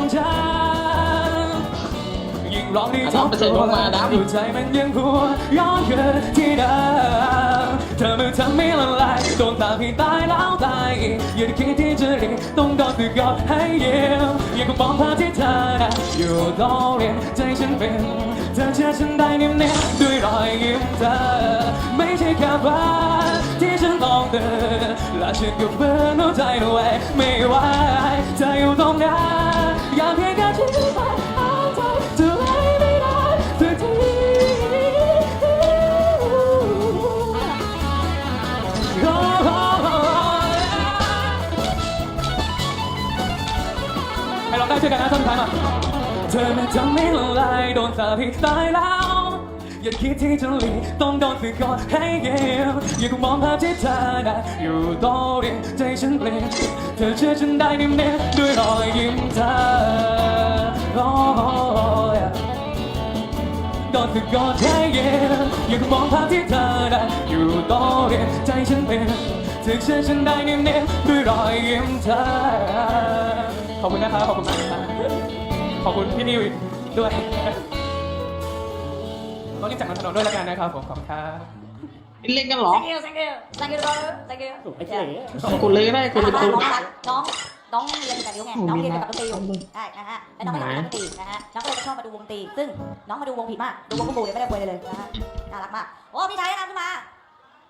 ของฉันยิ่งร้องดีน้องไปใส่ลงมานะหัวใจมันยังหัวย้อนเกินที่เดิมเธอมือทำไม่ละลายโดนตาพี่ตายแล้วตายอีกอย่าได้คิดที่จะรีบต้องโดนสึกกอดให้เยี่ยมอย่าก็มองภาพที่เธอนะอยู่ตรงเรียนใจฉันเป็นเธอเชื่อฉันได้นิ่มๆด้วยรอยยิ้มเธอไม่ใช่แค่บ้านที่ฉันต้องเดินและฉันก็เบื่อหัวใจเอาไว้ไม่ไหวเธออยู่ตรงนั้นอยาเพียงแค่ที่ไปเอาใจเธอไว้ไม่ได้สักทีโอ้โหให้เราได้ช่วยกันนะท่านผู้ชมอะเธอมันจะไม่ละลายโดนสาพี่ตายแล้ว อย่าคิดที่จะหลีกต้องโดนสึกกอดให้เยี่ยมอย่าคงมองภาพที่เธอนะอยู่ตรงเรียนใจฉันเปลี่ยน ธอเชื่อฉันได้นิ่มๆด้วยรอยยิ้มเธอโอ้ยโดนสึกกอดให้เยี่ยมอย่าคงมองภาพที่เธอนะอยู่ตรงเรียนใจฉันเปลี่ยนเธอเชื่อฉันได้นิ่มๆด้วยรอยยิ้มเธอขอบคุณนะครับขอบคุณมากครับขอบคุณพี่นิวด้วยต้องรีบจากนันทนนด้วยแล้วกันนะครับผมขอบคุณครับ เล่นกันเหรอ thank you thank you thank you brother thank you ไอ้เจ๋กดเลยก็ได้กดเลยน้ตูองน้องน้องเรียนกับนิ้วไงโอ้น้องมีเรียนนะกับดนตรีอยู่ใช่นะฮะแล้วน้องไม่ได้กับดนตรีนะฮะน้องก็เลยชอบมาดูวงดนตรีซึ่งน้องมาดูวงผิดมากดูวงกุบูเนี่ยไม่ได้คุยเลยเลยนะฮะน่ารักมากโอ้พี่ชายแนะนำขึ้นมา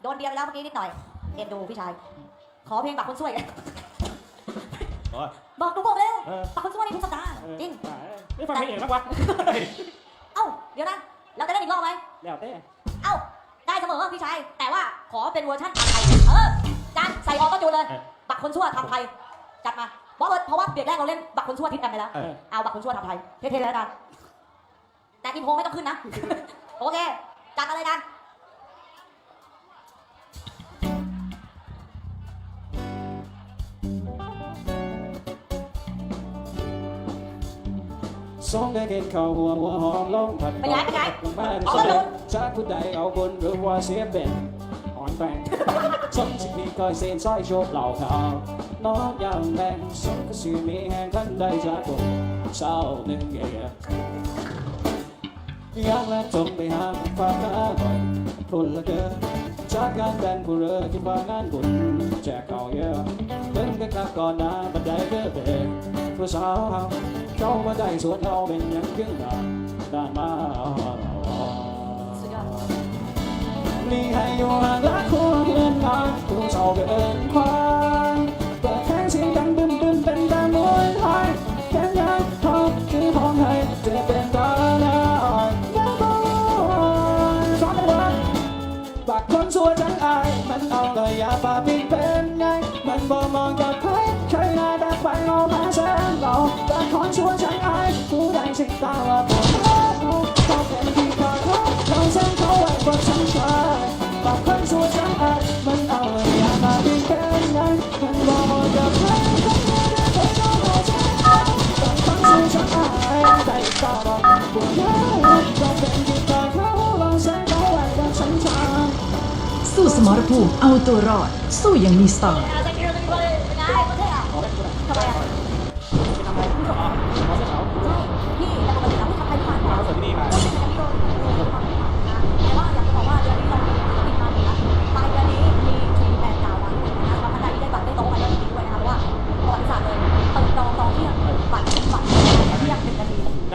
โดนเบียร์ไปแล้วเมื่อกี้นิดหน่อยเอ็นดูพี่ชายขอเพลงบักคนช่วยบอกทุกคนเร็วเออบักคนช่วยนี่ทุกสัปดาห์จริงไม่ฟังเพลงเองมากวะเอ้าเดี๋ยวนะเราจะเล่นอีกรอบไหมแล้วแต่เอ้าได้ เสมอพี่ชาย แต่ว่าขอเป็นเวอร์ชันไทยเออจานใส่ออโต้จูนเลย บักคนชั่วทำไทย จัดมาเพราะว่าเพราะว่าเบรกแรกเราเล่นบักคนชั่วทิศกันไปแล้ว เออ เอาบักคนชั่วทำไทยเท่ๆเลยแล้วกันแต่อินโพไม่ต้องขึ้นนะ โอเค จัดมาเลยกัน สองได้เก็บเข้าหัวหัวหอมลงผัดเป็นไงเป็นไงลงมาเอากระโดดจากผู้ใดเอาบนหรือว่าเสียเป็นอ่อนแปงสมสิมีคอยเส้นสร้อยโชคเหล่าขาวน้องยังแรงสมก็สิมีแห่งทันใดจากคนเศร้าหนึ่งเย่อยากและจงไปหาฟ้าหน้าหน่อยพลละเกินจากการแบ่งผู้เรือที่ว่างานบุญแจกเขาเยอะเดินไปกลับก่อนหน้าบันไดเด้อเป็นผู้สาว เจ้ามาได้สวนเราเป็นยังขึ้นมาด้านมาสุดยอดมีให้อยู่ห่างละควงเลื่อนมาผู้เศร้าเกินความเปิดแทงเสียงดังบึ้มบึ้มเป็นตามวยไทยแค่ยังทองคือห้องให้จะเป็นตาหน้าอ่อนยังบ่สอนว่าปากคนสัวจังอายมันเอาเลยอย่าปาปิดเป็นไงมันบ่มองกับ คนสัวจังอายผู้ใดสิตาว่าผมรักเขาเป็นที่กอเขาเราสร้างเขาไว้บนชั้นฟ้าปากคนสัวจังอายมันเอาเลยอย่าปาปิดเป็นไงมันบ่มองกับใครใครหน้าดักไปเอามาแสนเราปากคนสัวจังอายใจตาบอกผู้ใดเราเป็นที่กอเขาเราสร้างเขาไว้บนชั้นฟ้าสู้สมรภูมิเอาตัวรอดสู้อย่างมีสไตล์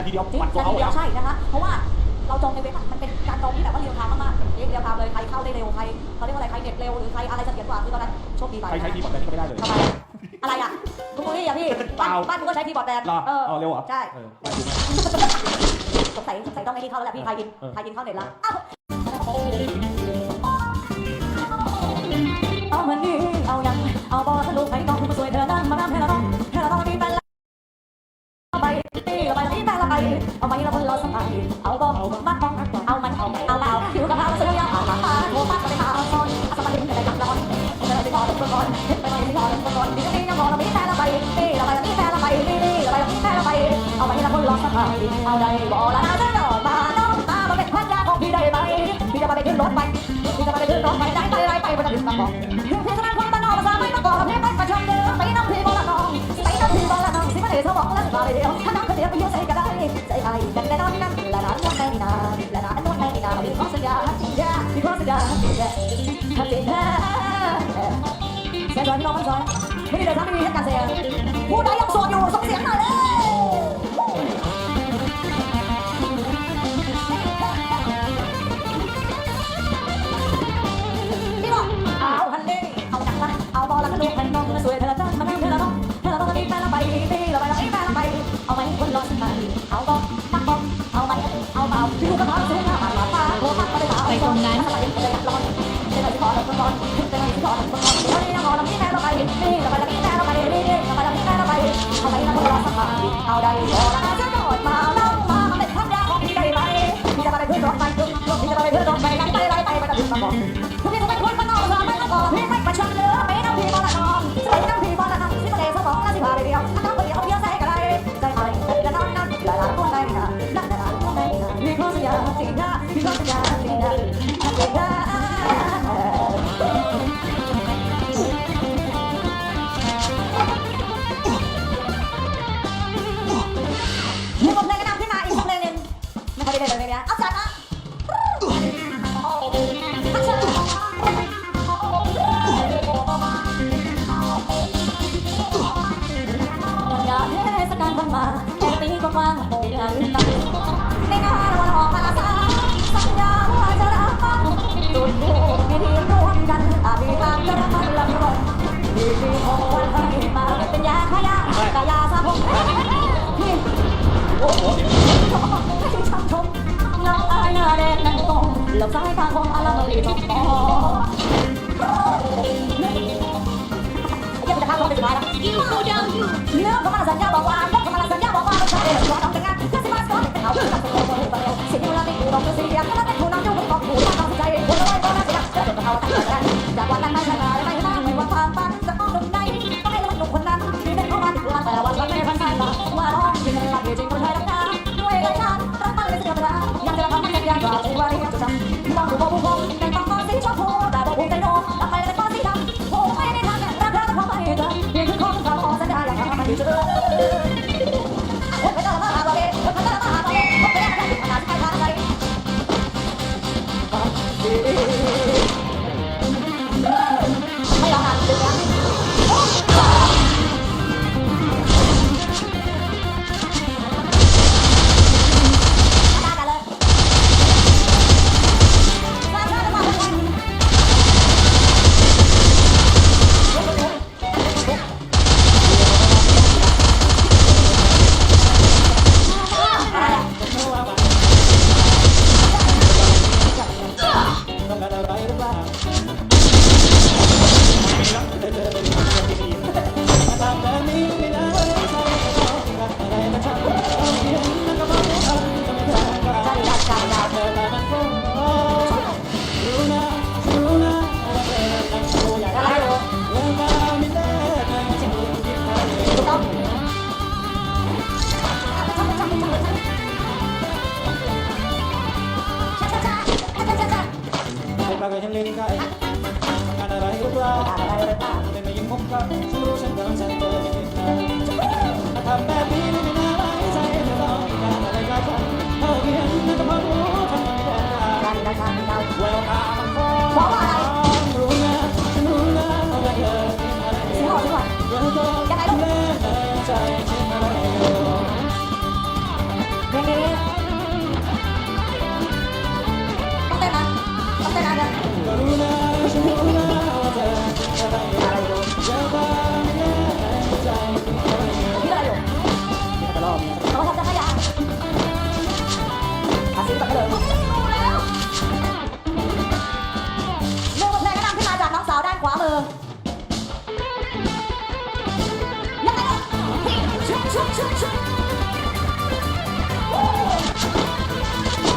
ทีเดียวจริงปัดตัวเอาทีเดียวใช่นะคะเพราะว่าเราจองในเว็บอะมันเป็นการจองที่แบบว่าเรียลไทม์มากๆเรียลไทม์เลยใครเข้าได้เร็วใครเขาเรียกว่าอะไรใครเน็ตเร็วหรือใครอะไรเสถียรกว่าคือตอนนั้นโชคดีไปใครใช้ทีบอร์ดแบบนี้ก็ไม่ได้เลยทำไมอะไรอะคุณบุรีอะพี่บ้านบ้านกูก็ใช้ทีบอร์ดแดนรอเออเร็วเหรอใช่สงสัยสงสัยต้องไอ้นี่เข้าแล้วแหละพี่ไทยอินไทยอินเข้าเน็ตละอ้าวเอาเหมือนนี้เอายังเอาบอสนุกให้น้องคุณมาสวย เอาบอเอาบ้านบองเอามันเอาเอาเอาผิวกับเราเสื้อยาวเอาตาโทรปักไปหาซ้อนอาสมาดินแต่ได้จับร้อนเธอไปขอตัวก่อนไปไปขอตัวก่อนดีดียังขอเรามีแฟนละไปตีละไปมีแฟนละไปตีตีละไปมีแฟนละไปเอาไปละคนเราสบายเอาได้บ่ละนะ ทำเสียงแสอนน้องมันซอยไม่ได้เลยครับไม่มีเหตุการณ์เสียผู้ใดยังโสดอยู่ส่งเสียงหน่อยเลย 嗯。 แล้วก็ให้งของอารมณ์ดีบอกอ๋อยังจะทาเราไปถึงไหล่ะยิ่เดังยู่เนื้อของมันสัญญาบอกว่าเนื้อของมันสัญญาบอกว่าเราจะเดินหัวน้องจังงานก็จะมาสอนให้เอาตัดตัวคนเดียวสิ่งที่เราได้ดูเราก็เสียก็ได้แต่ผู้น้องจะไม่ต้องผู้น้องใจคนละไว้ก็น่าจะได้เกิดเขาตั้งแต่จากวันนั้นมา 你你你我我不慌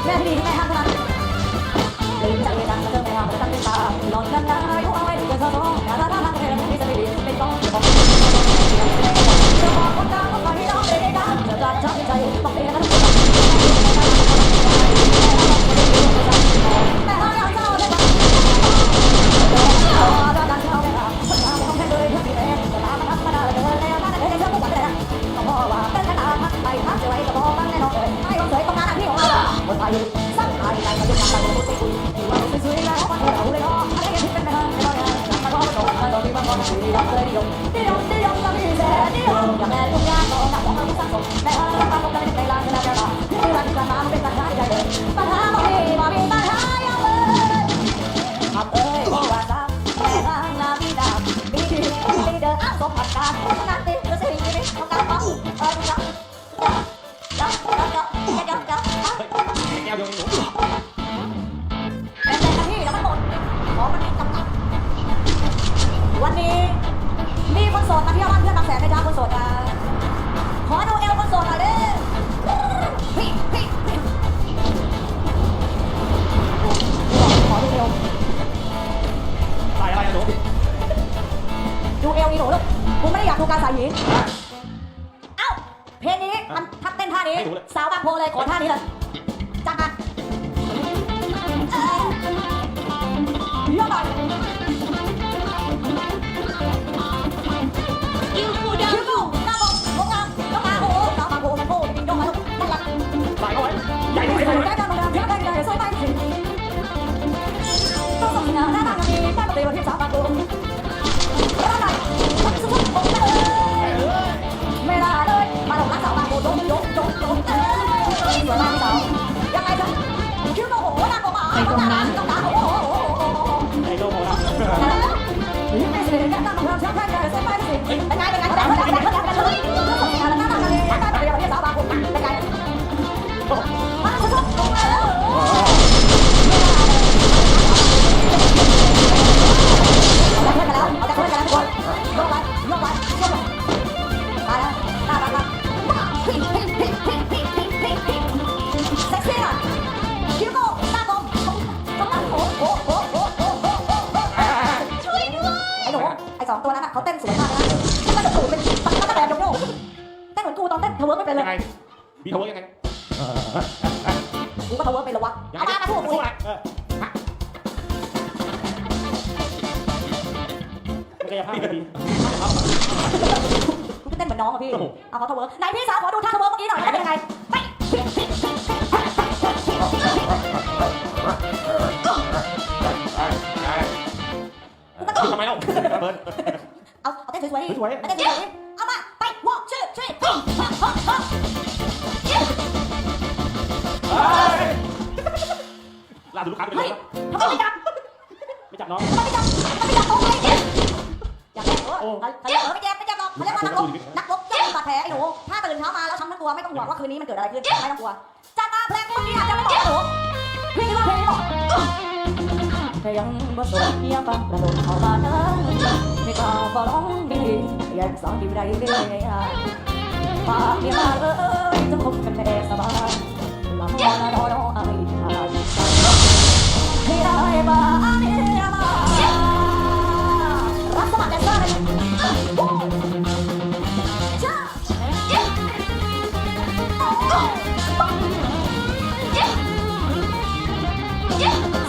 ม่ที่ดีที่แม่ห้ามเท่านั้นลืมจดังมาเจอแม่ห้ามตั้งแต่ตาหอนกันได้ก็เอาไว้เดี๋ร้องนาตาตาตาเป็นที่จะไม่ดีเป็นต้องจอกจะบอกคนดังก็ไปร้อเลยได้ดังจะจัดใจ ありがとうございました。 เวิร์กไม่เป็นเลยัยงไงบีทวเวอร์ยังไงกูก็เทเวิร์กเป็นแล้ววะยังเอาไงมามาพูดกูสู้อะไรเออฮะมันกายภาพดี กูเต้นเหมือนน้องอะพี่เอาเขาเทเวิร์กไหนพี่สาวขอดูท่าเทเวิร์กเมื่อกี้หน่อยเป็นยังไงไปทำไมเล่าเบิร์นเอาเอาเต้นสวยๆสวย เอาเต้นสวยๆเอามาไป walk two three four ล่าสุดลูกค้าเป็นเฮ้ไงยบ้างทำไมไม่จับไม่จับน้องทำไมไม่จับทำไมไม่จับตรงเลยเนี่ยอย่าแย่เออเขาเรียกเออไม่แย่ไม่แย่หรอกเขาเรียกว่านักรบนักรบย่อมมีบาดแผลไอ้หนูถ้าตื่นเช้ามาแล้วช้ำทั้งตัวไม่ต้องห่วงว่าคืนนี้มันเกิดอะไรขึ้นไม่ต้องกลัวจัดมาเพลงเมื่อกี้อาจจะไม่บอกหนูพี่คิดว่าเพลงนี้บอกแต่ยังบ่สวยเมียฟังกระโดดเข้ามาเนิ่นไม่กล้าขอร้องดีอยากสอนดีไรเรื่อยๆปากเมียมาเอ้ยจะคบกันแน่สบายลำมอนรอรอไอ้ทาย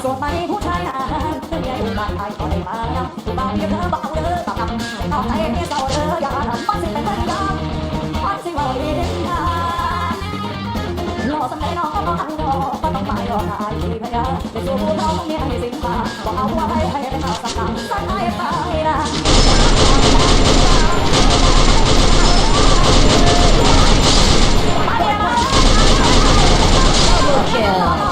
ส่วนมาผู้ชายนานเพื่อนยายบ้านไทยก็ได้มาแล้วบ้านเยอะบ้า ต้องไปรอหาอีพยาจะสู่ผู้น้องเมียให้สิ้นฟ้าบอกเอาว่าให้ให้เป็นข่าวสักครั้งสั่นให้ไปนะอยา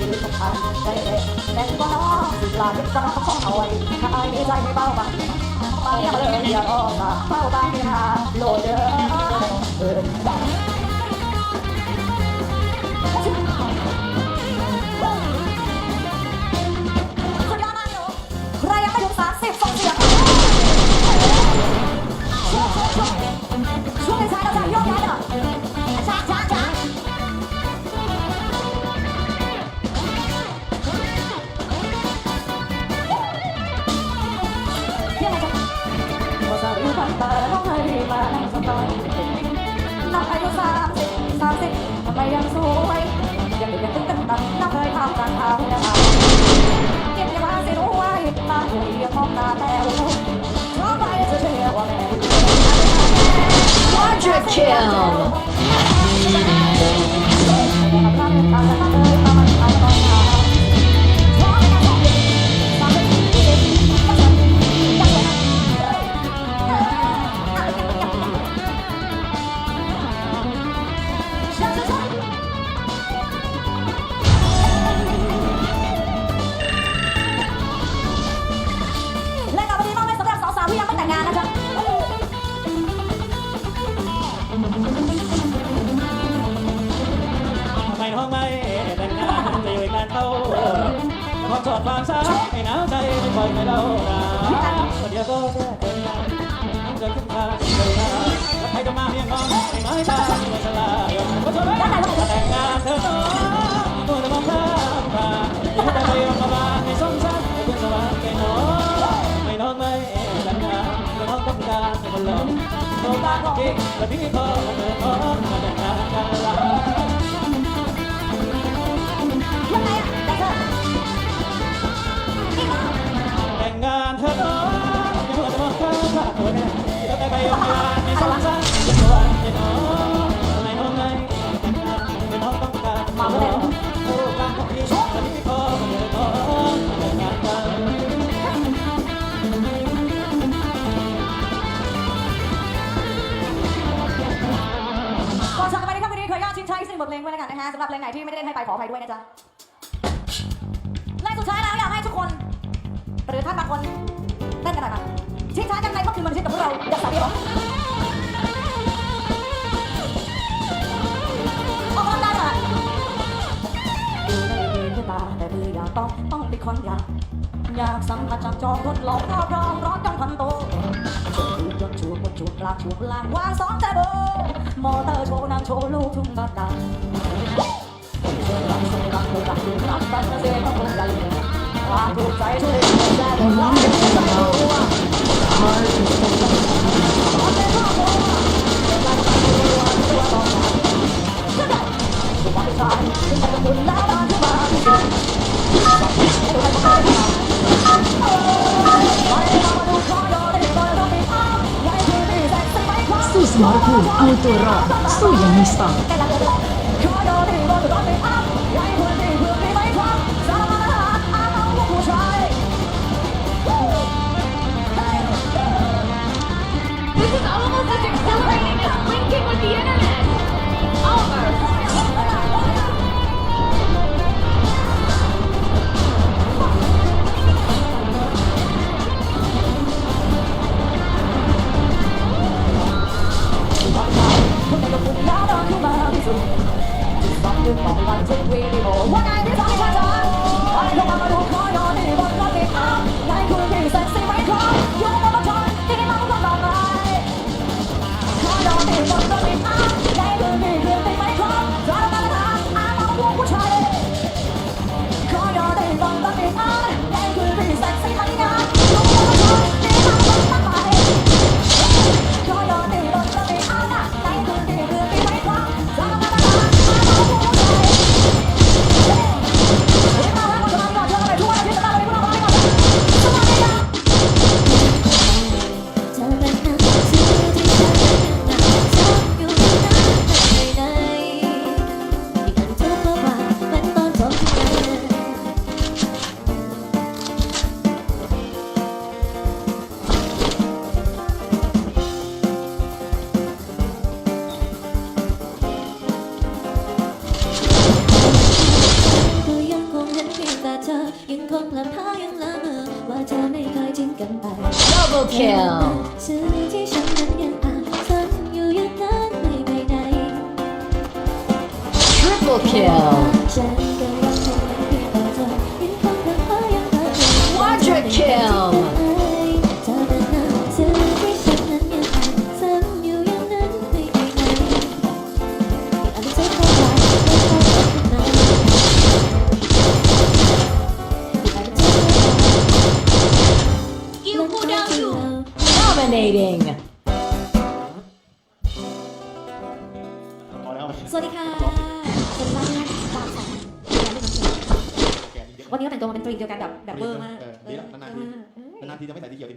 มาต้องทำใจแต่ก็น้องลาเด็กก็น้องของเอาไว้ถ้าไอ้ไม่ใจไม่เบาบังมาเรียกเลยอย่าออกมาเบาบางไม่หาโหลดเด้อเยังสวยยังเด็กยังตึ้งตึ้งตังน้องเคยทำการเท้าแล้วเก็บยังมาสิรู้ไว้มาอยู่ยังมองตาแต่วชอบไปจะเชื่อว่าแม่ Quadra kill đọc làm sao ngày nào đây anh mời người đâu đã còn giờ có xe đời anh giờ chúng ta đời ta. Gặp hai đôi ma miệng ngon, ngày mai ta như là là đường có chỗ đấy ta đành ngàn tôi đã mong lắm và nhớ ta đây mà ba ngày sống sát cũng sao bạn cây nó mày non mây đàn ngà mày non องด้วยแล้วกันนะฮะสำหรับเพลงไหนที่ไม่ได้เล่นให้ไปขออภัยด้วยนะจ๊ะและสุดท้ายแล้วอยากให้ทุกคนหรือท่านบางคนเต้นกันหน่อยค่ะชิดช้ากังไรก็คือมันชิดกับพวกเราอย่าสาบเดียวออกกำลังกายหน่อยดูในดีงตาแต่ดีอย่าต้องต้องติดคนอยากอยากสัมผัสจับจองทดลองก็ลองร้อนจังพันโต chuột chuột, một chuột là chuột làng qua xóm ta bố mò tờ chỗ nam chỗ lu thung ba ta Hãy subscribe cho kênh Ghiền Mì Gõ Để không bỏ lỡ những video hấp dẫn สมรภูมิเอาตัวรอดสู้อย่างมีสติ จุดบักจุดบักวันจุดวีดีโอ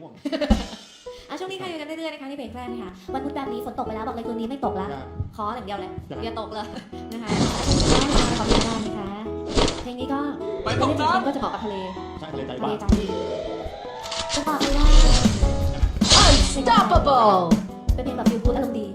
่วง อะช่วงนี้ใครอยู่กันเรื่อยๆนะคะที่เพรกแรกนะคะวันพุธแบบนี้ฝนตกไปแล้วบอกเลยคืนนี้ไม่ตกและคขออย่างเดียวเลยอย่าตกเลยนะคะขอบคุณมากนะคะเพลงนี้ก็ไปตกน้ำก็จะบอกกับทะเลทะเลใจบ้าจงจะบอกเลยว่า unstoppable เป็นเพลงแบบฟิลกูดอารมณ์ดี